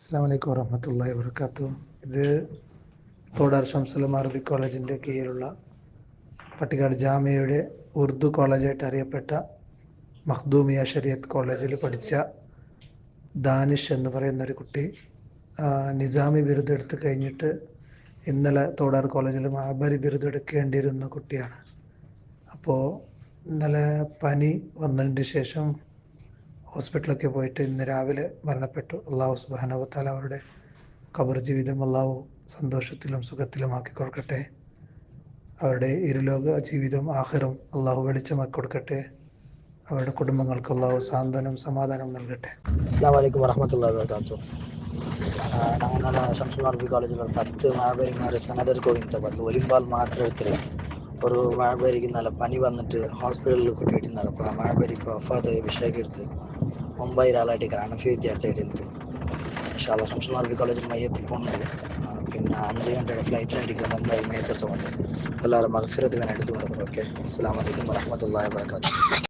അസ്സാം വലൈക്കും വറഹമത്തല്ലാ വർക്കാത്തു ഇത് തോടാർ ഷംസുലം അറബി കോളേജിന്റെ കീഴിലുള്ള പട്ടിക്കാട് ജാമ്യയുടെ ഉറുദു കോളേജായിട്ട് അറിയപ്പെട്ട മഖ്ദൂമിയ ഷരിയത്ത് കോളേജിൽ പഠിച്ച ദാനിഷ് എന്ന് പറയുന്ന ഒരു കുട്ടി നിസാമി ബിരുദം എടുത്തു കഴിഞ്ഞിട്ട് ഇന്നലെ തോടാർ കോളേജിൽ മഹാബലി ബിരുദം എടുക്കേണ്ടിയിരുന്ന കുട്ടിയാണ്. അപ്പോൾ ഇന്നലെ പനി വന്നതിന് ശേഷം ഹോസ്പിറ്റലൊക്കെ പോയിട്ട് ഇന്ന് രാവിലെ മരണപ്പെട്ടു. അള്ളാഹു സുബാനവത്താൽ അവരുടെ കബർ ജീവിതം അള്ളാഹു സന്തോഷത്തിലും സുഖത്തിലുമാക്കി കൊടുക്കട്ടെ. അവരുടെ ഇരുലോക ജീവിതം ആഹിറും അള്ളാഹു വെളിച്ചമാക്കി കൊടുക്കട്ടെ. അവരുടെ കുടുംബങ്ങൾക്ക് അള്ളാഹു സാന്ത്വനം സമാധാനം നൽകട്ടെ. അസ്സാം വലൈക്കും വറഹമത്തല്ലാ വാബർക്കാത്തു நாங்கள் தான் சம்சன் ஆர்பி காலேஜில் ஒரு பத்து மாபெரிமார் செனதருக்கு இந்த ഒരു മഴ നല്ല പണി വന്നിട്ട് ഹോസ്പിറ്റലിൽ കുട്ടിയിട്ട് അപ്പോൾ മഴ പെയ്യ് അഫാദ് വിഷയക്കെടുത്ത് മുംബൈ ഗ്രാൻഡ് അണഫി വിദ്യാർത്ഥിയായിട്ട് എടുത്ത് ഷാല ശംസുൽ അറബി കോളേജിൽ മയ്യത്തിൽ പോകുന്നുണ്ട് പിന്നെ അഞ്ച് ഗಂಟೆയുടെ ഫ്ലൈറ്റിലായിരിക്കും മുംബൈ പോകുന്നത് എല്ലാവരും മഗ്ഫിറത്ത് എടുത്തു പറഞ്ഞു ഓക്കെ അസ്സാം വലൈക്കും വരഹമത്തല്ലാ വാബർക്കാത്തു